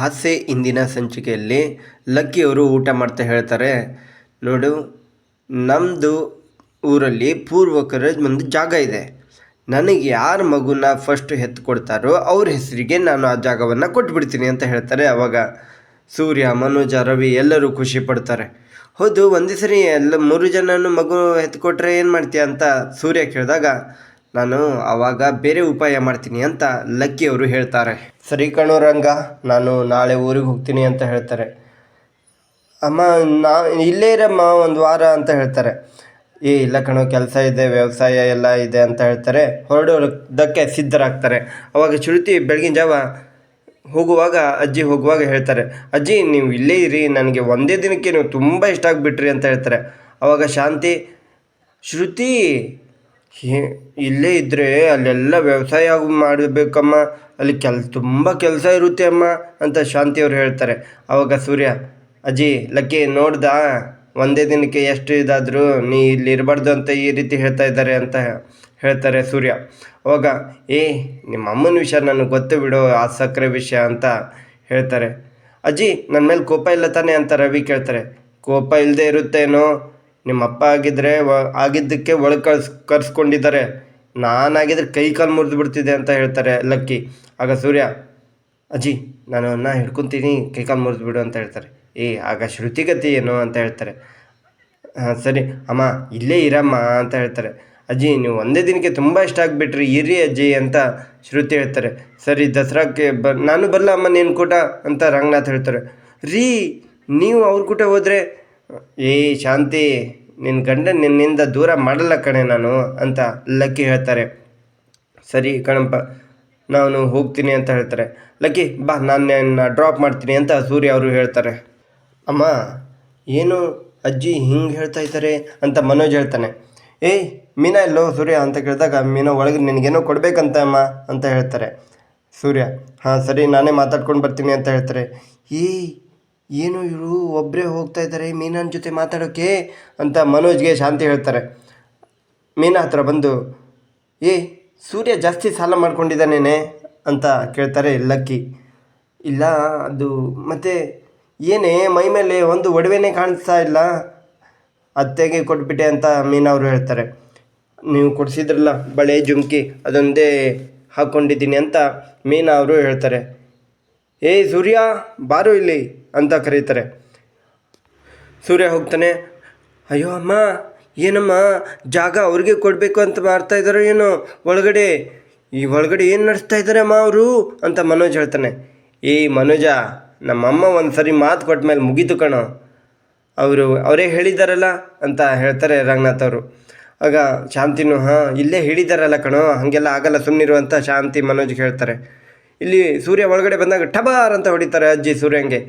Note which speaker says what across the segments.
Speaker 1: ಹಾಸ್ಯ ಇಂದಿನ ಸಂಚಿಕೆಯಲ್ಲಿ ಲಕ್ಕಿಯವರು ಊಟ ಮಾಡ್ತಾ ಹೇಳ್ತಾರೆ. ನೋಡು ನಮ್ಮದು ಊರಲ್ಲಿ ಪೂರ್ವಕರ ಒಂದು ಜಾಗ ಇದೆ. ನನಗೆ ಯಾರ ಮಗುನ ಫಸ್ಟ್ ಎತ್ತು ಕೊಡ್ತಾರೋ ಅವ್ರ ಹೆಸರಿಗೆ ನಾನು ಆ ಜಾಗವನ್ನು ಕೊಟ್ಬಿಡ್ತೀನಿ ಅಂತ ಹೇಳ್ತಾರೆ. ಆವಾಗ ಸೂರ್ಯ, ಮನೋಜ, ರವಿ ಎಲ್ಲರೂ ಖುಷಿ ಪಡ್ತಾರೆ. ಹೌದು, ಒಂದೇ ಸರಿ ಎಲ್ಲ ಮೂರು ಜನನು ಮಗು ಎತ್ಕೊಟ್ರೆ ಏನು ಮಾಡ್ತೀಯ ಅಂತ ಸೂರ್ಯ ಕೇಳಿದಾಗ ನಾನು ಆವಾಗ ಬೇರೆ ಉಪಾಯ ಮಾಡ್ತೀನಿ ಅಂತ ಲಕ್ಕಿ ಅವರು ಹೇಳ್ತಾರೆ. ಸರಿ ಕಣೋ ರಂಗ, ನಾನು ನಾಳೆ ಊರಿಗೆ ಹೋಗ್ತೀನಿ ಅಂತ ಹೇಳ್ತಾರೆ. ಅಮ್ಮ, ನಾ ಇಲ್ಲೇ ಇರಮ್ಮ, ಒಂದು ವಾರ ಅಂತ ಹೇಳ್ತಾರೆ. ಏ, ಇಲ್ಲ ಕಣೋ, ಕೆಲಸ ಇದೆ, ವ್ಯವಸಾಯ ಎಲ್ಲ ಇದೆ ಅಂತ ಹೇಳ್ತಾರೆ. ಹೊರಡೋದಕ್ಕೆ ಸಿದ್ಧರಾಗ್ತಾರೆ. ಅವಾಗ ಶ್ರುತಿ ಬೆಳಗಿನ ಜಾವ ಹೋಗುವಾಗ, ಅಜ್ಜಿ ಹೋಗುವಾಗ ಹೇಳ್ತಾರೆ, ಅಜ್ಜಿ, ನೀವು ಇಲ್ಲೇ ಇರಿ, ನನಗೆ ಒಂದೇ ದಿನಕ್ಕೆ ನೀವು ತುಂಬ ಇಷ್ಟ ಆಗಿಬಿಟ್ರಿ ಅಂತ ಹೇಳ್ತಾರೆ. ಅವಾಗ ಶಾಂತಿ, ಶ್ರುತಿ ಇಲ್ಲೇ ಇದ್ದರೆ ಅಲ್ಲೆಲ್ಲ ವ್ಯವಸಾಯ ಮಾಡಬೇಕಮ್ಮ. ಅಲ್ಲಿ ಕೆಲ್, ತುಂಬ ಕೆಲಸ ಇರುತ್ತೆ ಅಮ್ಮ ಅಂತ ಶಾಂತಿಯವರು ಹೇಳ್ತಾರೆ. ಆವಾಗ ಸೂರ್ಯ, ಅಜ್ಜಿ, ಲಕ್ಕಿ, ನೋಡ್ದ? ಒಂದೇ ದಿನಕ್ಕೆ ಎಷ್ಟು ಇದಾದರೂ ನೀ ಇಲ್ಲಿ ಇರಬಾರ್ದು ಅಂತ ಈ ರೀತಿ ಹೇಳ್ತಾ ಇದ್ದಾರೆ ಅಂತ ಹೇಳ್ತಾರೆ ಸೂರ್ಯ. ಅವಾಗ, ಏ, ನಿಮ್ಮ ಅಮ್ಮನ ವಿಷಯ ನನಗೆ ಗೊತ್ತು ಬಿಡು, ಆ ಸಕ್ಕರೆ ವಿಷಯ ಅಂತ ಹೇಳ್ತಾರೆ. ಅಜ್ಜಿ ನನ್ನ ಮೇಲೆ ಕೋಪ ಇಲ್ಲ ತಾನೆ ಅಂತ ರವಿ ಕೇಳ್ತಾರೆ. ಕೋಪ ಇಲ್ಲದೆ ಇರುತ್ತೇನೋ? ನಿಮ್ಮ ಅಪ್ಪ ಆಗಿದ್ರೆ ವ ಆಗಿದ್ದಕ್ಕೆ ಒಳಗೆ ಕಳ್ಸ್ ಕರ್ಸ್ಕೊಂಡಿದ್ದಾರೆ. ನಾನಾಗಿದ್ರೆ ಕೈ ಕಾಲು ಮುರಿದು ಬಿಡ್ತಿದ್ದೆ ಅಂತ ಹೇಳ್ತಾರೆ ಲಕ್ಕಿ. ಆಗ ಸೂರ್ಯ, ಅಜ್ಜಿ ನಾನು ಅನ್ನ ಹಿಡ್ಕೊತೀನಿ, ಕೈ ಕಾಲು ಮುರಿದು ಬಿಡು ಅಂತ ಹೇಳ್ತಾರೆ. ಏ, ಆಗ ಶ್ರುತಿಗತಿ ಏನು ಅಂತ ಹೇಳ್ತಾರೆ. ಹಾಂ ಸರಿ, ಅಮ್ಮ, ಇಲ್ಲೇ ಇರಮ್ಮ ಅಂತ ಹೇಳ್ತಾರೆ. ಅಜ್ಜಿ, ನೀವು ಒಂದೇ ದಿನಕ್ಕೆ ತುಂಬ ಇಷ್ಟ ಆಗಿಬಿಟ್ರಿ ಇರಿ ಅಜ್ಜಿ ಅಂತ ಶ್ರುತಿ ಹೇಳ್ತಾರೆ. ಸರಿ, ದಸರಾಕ್ಕೆ ಬ ನಾನು ಬರಲ್ಲ ಅಮ್ಮ ನೀನು ಕೂಟ ಅಂತ ರಂಗನಾಥ್ ಹೇಳ್ತಾರೆ. ರೀ, ನೀವು ಅವ್ರ ಕೂಟ ಹೋದರೆ ಏ ಶಾಂತಿ ನಿನ್ನ ಗಂಡ ನಿನ್ನಿಂದ ದೂರ ಮಾಡಲ್ಲ ಕಣೆ ನಾನು ಅಂತ ಲಕ್ಕಿ ಹೇಳ್ತಾರೆ. ಸರಿ ಕಣಪ್ಪ, ನಾನು ಹೋಗ್ತೀನಿ ಅಂತ ಹೇಳ್ತಾರೆ. ಲಕ್ಕಿ, ಬಾ, ನಾನು ನಿನ್ನ ಡ್ರಾಪ್ ಮಾಡ್ತೀನಿ ಅಂತ ಸೂರ್ಯ ಅವರು ಹೇಳ್ತಾರೆ. ಅಮ್ಮ, ಏನು ಅಜ್ಜಿ ಹಿಂಗೆ ಹೇಳ್ತಾ ಇದ್ದಾರೆ ಅಂತ ಮನೋಜ್ ಹೇಳ್ತಾನೆ. ಏಯ್ ಮೀನಾ ಇಲ್ಲೋ ಸೂರ್ಯ ಅಂತ ಕೇಳಿದಾಗ ಮೀನಾ ಒಳಗೆ ನಿನಗೇನೋ ಕೊಡಬೇಕಂತ ಅಮ್ಮ ಅಂತ ಹೇಳ್ತಾರೆ. ಸೂರ್ಯ, ಹಾಂ, ಸರಿ, ನಾನೇ ಮಾತಾಡ್ಕೊಂಡು ಬರ್ತೀನಿ ಅಂತ ಹೇಳ್ತಾರೆ. ಏಯ್ ಏನು ಇವರು ಒಬ್ಬರೇ ಹೋಗ್ತಾ ಇದ್ದಾರೆ, ಮೀನನ ಜೊತೆ ಮಾತಾಡೋಕ್ಕೆ ಅಂತ ಮನೋಜ್ಗೆ ಶಾಂತಿ ಹೇಳ್ತಾರೆ. ಮೀನಾ ಹತ್ರ ಬಂದು, ಏ, ಸೂರ್ಯ ಜಾಸ್ತಿ ಸಾಲ ಮಾಡ್ಕೊಂಡಿದ್ದಾನೇನೆ? ಅಂತ ಕೇಳ್ತಾರೆ ಲಕ್ಕಿ. ಇಲ್ಲ, ಅದು, ಮತ್ತೆ ಏನೇ, ಮೈ ಮೇಲೆ ಒಂದು ಒಡವೆನೇ ಕಾಣಿಸ್ತಾ ಇಲ್ಲ. ಅತ್ತೆಗೆ ಕೊಟ್ಬಿಟ್ಟೆ ಅಂತ ಮೀನಾ ಅವರು ಹೇಳ್ತಾರೆ. ನೀವು ಕೊಡಿಸಿದ್ರಲ್ಲ, ಬಳೆ, ಜುಮ್ಕಿ ಅದೊಂದೇ ಹಾಕ್ಕೊಂಡಿದ್ದೀನಿ ಅಂತ ಮೀನಾ ಅವರು ಹೇಳ್ತಾರೆ. ಏಯ್ ಸೂರ್ಯ, ಬಾರು ಇಲ್ಲಿ ಅಂತ ಕರೀತಾರೆ. ಸೂರ್ಯ ಹೋಗ್ತಾನೆ, ಅಯ್ಯೋ ಅಮ್ಮ, ಏನಮ್ಮ, ಜಾಗ ಅವ್ರಿಗೆ ಕೊಡಬೇಕು ಅಂತ ಮಾಡ್ತಾ ಇದ್ದಾರೋ ಏನೋ, ಒಳಗಡೆ, ಈ ಒಳಗಡೆ ಏನು ನಡೆಸ್ತಾ ಇದ್ದಾರೆ ಅಮ್ಮ ಅವರು? ಅಂತ ಮನೋಜ್ ಹೇಳ್ತಾನೆ. ಏ ಮನೋಜ, ನಮ್ಮಮ್ಮ ಒಂದು ಸರಿ ಮಾತು ಕೊಟ್ಟ ಮೇಲೆ ಮುಗೀತು ಕಣೋ. ಅವರು, ಅವರೇ ಹೇಳಿದ್ದಾರಲ್ಲ ಅಂತ ಹೇಳ್ತಾರೆ ರಂಗನಾಥ್ ಅವರು. ಆಗ ಶಾಂತಿನೂ, ಹಾಂ, ಇಲ್ಲೇ ಹೇಳಿದ್ದಾರಲ್ಲ ಕಣೋ, ಹಾಗೆಲ್ಲ ಆಗಲ್ಲ ಸುಮ್ಮನಿರು ಅಂತ ಶಾಂತಿ ಮನೋಜ್ಗೆ ಹೇಳ್ತಾರೆ. ಇಲ್ಲಿ ಸೂರ್ಯ ಒಳಗಡೆ ಬಂದಾಗ ಟಬಾರ್ ಅಂತ ಹೊಡಿತಾರೆ ಅಜ್ಜಿ ಸೂರ್ಯಂಗೆ.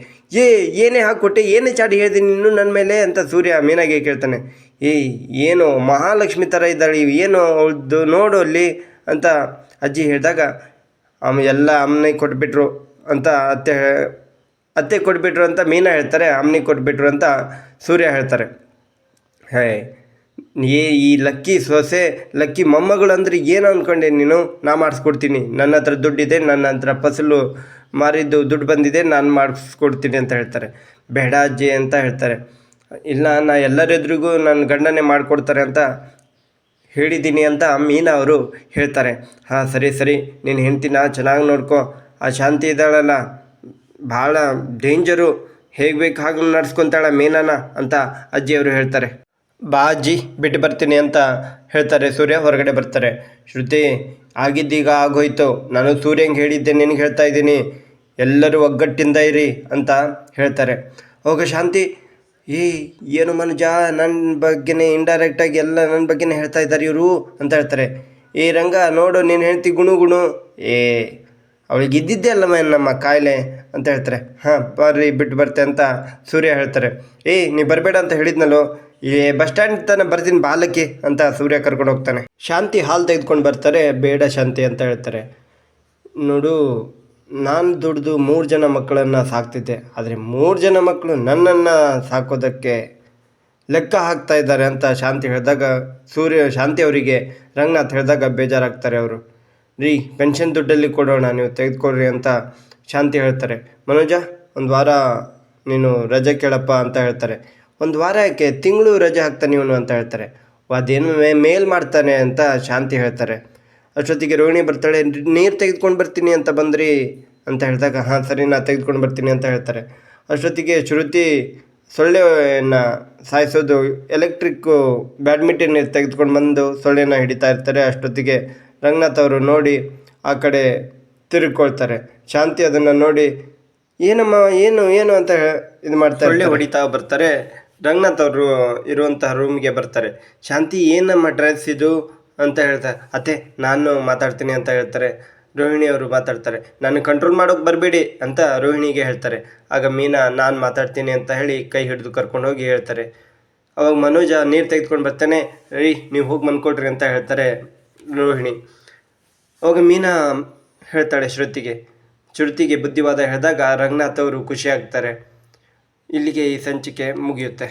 Speaker 1: ಏ, ಏನೇ ಹಾಕಿಕೊಟ್ಟೆ, ಏನೇ ಚಾಡಿ ಹೇಳ್ತೀನಿ ಇನ್ನೂ ನನ್ನ ಮೇಲೆ ಅಂತ ಸೂರ್ಯ ಮೀನಾಗೆ ಕೇಳ್ತಾನೆ. ಏಯ್ ಏನು ಮಹಾಲಕ್ಷ್ಮಿ ಥರ ಇದ್ದಾಳೆ ಏನು ಅವಳದ್ದು ನೋಡು ಅಲ್ಲಿ ಅಂತ ಅಜ್ಜಿ ಹೇಳಿದಾಗ ಅಮ್ಮ ಎಲ್ಲ ಅಮ್ಮನಿಗೆ ಕೊಟ್ಬಿಟ್ರು ಅಂತ ಅತ್ತೆ ಅತ್ತೆ ಕೊಟ್ಬಿಟ್ರು ಅಂತ ಮೀನಾ ಹೇಳ್ತಾರೆ, ಅಮ್ಮನಿಗೆ ಕೊಟ್ಬಿಟ್ರು ಅಂತ ಸೂರ್ಯ ಹೇಳ್ತಾರೆ. ಹೇ ಏ, ಈ ಲಕ್ಕಿ ಸೊಸೆ, ಲಕ್ಕಿ ಮೊಮ್ಮಗಳು ಅಂದ್ರೆ ಏನು ಅಂದ್ಕೊಂಡೆ ನೀನು? ನಾ ಮಾಡಿಸ್ಕೊಡ್ತೀನಿ. ನನ್ನ ಹತ್ರ ದುಡ್ಡಿದೆ, ನನ್ನ ಹತ್ರ ಫಸಲು ಮಾರಿದ್ದು ದುಡ್ಡು ಬಂದಿದೆ, ನಾನು ಮಾಡಿಸ್ಕೊಡ್ತೀನಿ ಅಂತ ಹೇಳ್ತಾರೆ. ಬೇಡ ಅಜ್ಜಿ ಅಂತ ಹೇಳ್ತಾರೆ. ಇಲ್ಲ, ನಾ ಎಲ್ಲರ ಎದುರಿಗೂ ನನ್ನ ಗಂಡನೇ ಮಾಡಿಕೊಡ್ತಾರೆ ಅಂತ ಹೇಳಿದ್ದೀನಿ ಅಂತ ಮೀನಾ ಅವರು ಹೇಳ್ತಾರೆ. ಹಾಂ, ಸರಿ ಸರಿ. ನೀನು ಹೆಂಡ್ತಿನ ಚೆನ್ನಾಗಿ ನೋಡ್ಕೊ. ಆ ಶಾಂತಿ ಇದ್ದಾಳಲ್ಲ. ಭಾಳ ಡೇಂಜರು. ಹೇಗೆ ಬೇಕು ಹಾಗೆ ನಡ್ಸ್ಕೊತಾಳ ಮೀನಾನ ಅಂತ ಅಜ್ಜಿಯವರು ಹೇಳ್ತಾರೆ. ಬಾ ಅಜ್ಜಿ ಬಿಟ್ಟು ಬರ್ತೀನಿ ಅಂತ ಹೇಳ್ತಾರೆ. ಸೂರ್ಯ ಹೊರಗಡೆ ಬರ್ತಾರೆ. ಶ್ರುತಿ, ಆಗಿದ್ದೀಗ ಆಗೋಯ್ತು. ನಾನು ಸೂರ್ಯಂಗೆ ಹೇಳಿದ್ದೆ ನಿನಗೆ ಹೇಳ್ತಾ ಇದ್ದೀನಿ. ಎಲ್ಲರೂ ಒಗ್ಗಟ್ಟಿಂದ ಇರಿ ಅಂತ ಹೇಳ್ತಾರೆ. ಹೋಗ ಶಾಂತಿ. ಏ, ಏನು ಮನುಜ? ನನ್ನ ಬಗ್ಗೆನೇ ಇಂಡೈರೆಕ್ಟಾಗಿ ಎಲ್ಲ ನನ್ನ ಬಗ್ಗೆನೇ ಹೇಳ್ತಾ ಇದ್ದಾರೆ ಇವರು ಅಂತ ಹೇಳ್ತಾರೆ. ಏ, ರಂಗ, ನೋಡು, ನೀನು ಹೇಳ್ತಿ ಗುಣು ಗುಣು ಏ, ಅವಳಿಗೆ ಇದ್ದಿದ್ದೆ ಅಲ್ಲಮ್ಮ ನಮ್ಮ ಕಾಯಿಲೆ ಅಂತ ಹೇಳ್ತಾರೆ. ಹಾಂ, ಬರ್ರಿ, ಬಿಟ್ಟು ಬರ್ತೆ ಅಂತ ಸೂರ್ಯ ಹೇಳ್ತಾರೆ. ಏಯ್ ನೀ ಬರಬೇಡ ಅಂತ ಹೇಳಿದ್ನಲ್ಲೋ? ಏ ಬಸ್ ಸ್ಟ್ಯಾಂಡ್ ತಾನೆ ಬರ್ತೀನಿ ಬಾಲಕಿ ಅಂತ ಸೂರ್ಯ ಕರ್ಕೊಂಡು ಹೋಗ್ತಾನೆ. ಶಾಂತಿ ಹಾಲು ತೆಗೆದುಕೊಂಡು ಬರ್ತಾರೆ, ಬೇಡ ಶಾಂತಿ ಅಂತ ಹೇಳ್ತಾರೆ. ನೋಡು, ನಾನು ದುಡ್ದು ಮೂರು ಜನ ಮಕ್ಕಳನ್ನು ಸಾಕ್ತಿದ್ದೆ, ಆದರೆ ಮೂರು ಜನ ಮಕ್ಕಳು ನನ್ನನ್ನು ಸಾಕೋದಕ್ಕೆ ಲೆಕ್ಕ ಹಾಕ್ತಾ ಇದ್ದಾರೆ ಅಂತ ಶಾಂತಿ ಹೇಳಿದಾಗ ಸೂರ್ಯ, ಶಾಂತಿ ಅವರಿಗೆ ರಂಗನಾಥ್ ಹೇಳಿದಾಗ ಬೇಜಾರಾಗ್ತಾರೆ ಅವರು. ರೀ, ಪೆನ್ಷನ್ ದುಡ್ಡಲ್ಲಿ ಕೊಡೋಣ, ನೀವು ತೆಗೆದುಕೊಡ್ರಿ ಅಂತ ಶಾಂತಿ ಹೇಳ್ತಾರೆ. ಮನೋಜ, ಒಂದು ವಾರ ನೀನು ರಜೆ ಕೇಳಪ್ಪ ಅಂತ ಹೇಳ್ತಾರೆ. ಒಂದು ವಾರ ಯಾಕೆ ತಿಂಗಳು ರಜೆ ಹಾಕ್ತಾನೆ ಇವನು ಅಂತ ಹೇಳ್ತಾರೆ. ಅದೇನು ಮೇಲ್ ಮಾಡ್ತಾನೆ ಅಂತ ಶಾಂತಿ ಹೇಳ್ತಾರೆ. ಅಷ್ಟೊತ್ತಿಗೆ ರೋಹಿಣಿ ಬರ್ತಾಳೆ ನೀರು ತೆಗೆದುಕೊಂಡು ಬರ್ತೀನಿ ಅಂತ ಬಂದ್ರಿ? ಅಂತ ಹೇಳಿದಾಗ ಹಾಂ ಸರಿ ನಾನು ತೆಗೆದುಕೊಂಡು ಬರ್ತೀನಿ ಅಂತ ಹೇಳ್ತಾರೆ. ಅಷ್ಟೊತ್ತಿಗೆ ಶ್ರುತಿ ಸೊಳ್ಳೆಯನ್ನು ಸಾಯಿಸೋದು ಎಲೆಕ್ಟ್ರಿಕ್ಕು ಬ್ಯಾಡ್ಮಿಂಟನ್ ತೆಗೆದುಕೊಂಡು ಬಂದು ಸೊಳ್ಳೆನ ಹಿಡಿತಾ ಇರ್ತಾರೆ. ಅಷ್ಟೊತ್ತಿಗೆ ರಂಗನಾಥ್ ಅವರು ನೋಡಿ ಆ ಕಡೆ ತಿರುಗ್ಕೊಳ್ತಾರೆ. ಶಾಂತಿ ಅದನ್ನು ನೋಡಿ ಏನಮ್ಮ ಏನು ಏನು? ಅಂತ ಇದು ಮಾಡ್ತಾರೆ ಸೊಳ್ಳೆ ಹೊಡಿತಾ ಬರ್ತಾರೆ. ರಂಗನಾಥ್ ಅವರು ಇರುವಂತಹ ರೂಮ್ಗೆ ಬರ್ತಾರೆ. ಶಾಂತಿ, ಏನು ನಮ್ಮ ಡ್ರೆಸ್ ಇದು? ಅಂತ ಹೇಳ್ತಾರೆ ಅತ್ತೆ, ನಾನು ಮಾತಾಡ್ತೀನಿ ಅಂತ ಹೇಳ್ತಾರೆ. ರೋಹಿಣಿ ಅವರು ಮಾತಾಡ್ತಾರೆ. ನಾನು ಕಂಟ್ರೋಲ್ ಮಾಡೋಕೆ ಬರಬೇಡಿ ಅಂತ ರೋಹಿಣಿಗೆ ಹೇಳ್ತಾರೆ. ಆಗ ಮೀನಾ, ನಾನು ಮಾತಾಡ್ತೀನಿ ಅಂತ ಹೇಳಿ ಕೈ ಹಿಡಿದು ಕರ್ಕೊಂಡು ಹೋಗಿ ಹೇಳ್ತಾರೆ. ಅವಾಗ ಮನೋಜ ನೀರು ತೆಗೆದುಕೊಂಡು ಬರ್ತಾನೆ, ರೀ, ನೀವು ಹೋಗಿ ಮನ್ಕೊಡ್ರಿ ಅಂತ ಹೇಳ್ತಾರೆ ರೋಹಿಣಿ. ಅವಾಗ ಮೀನಾ ಹೇಳ್ತಾಳೆ ಶ್ರುತಿಗೆ. ಶ್ರುತಿಗೆ ಬುದ್ಧಿವಾದ ಹೇಳಿದಾಗ ರಂಗನಾಥ್ ಅವರು ಖುಷಿ ಆಗ್ತಾರೆ. ಇಲ್ಲಿಗೆ ಈ ಸಂಚಿಕೆ ಮುಗಿಯುತ್ತೆ.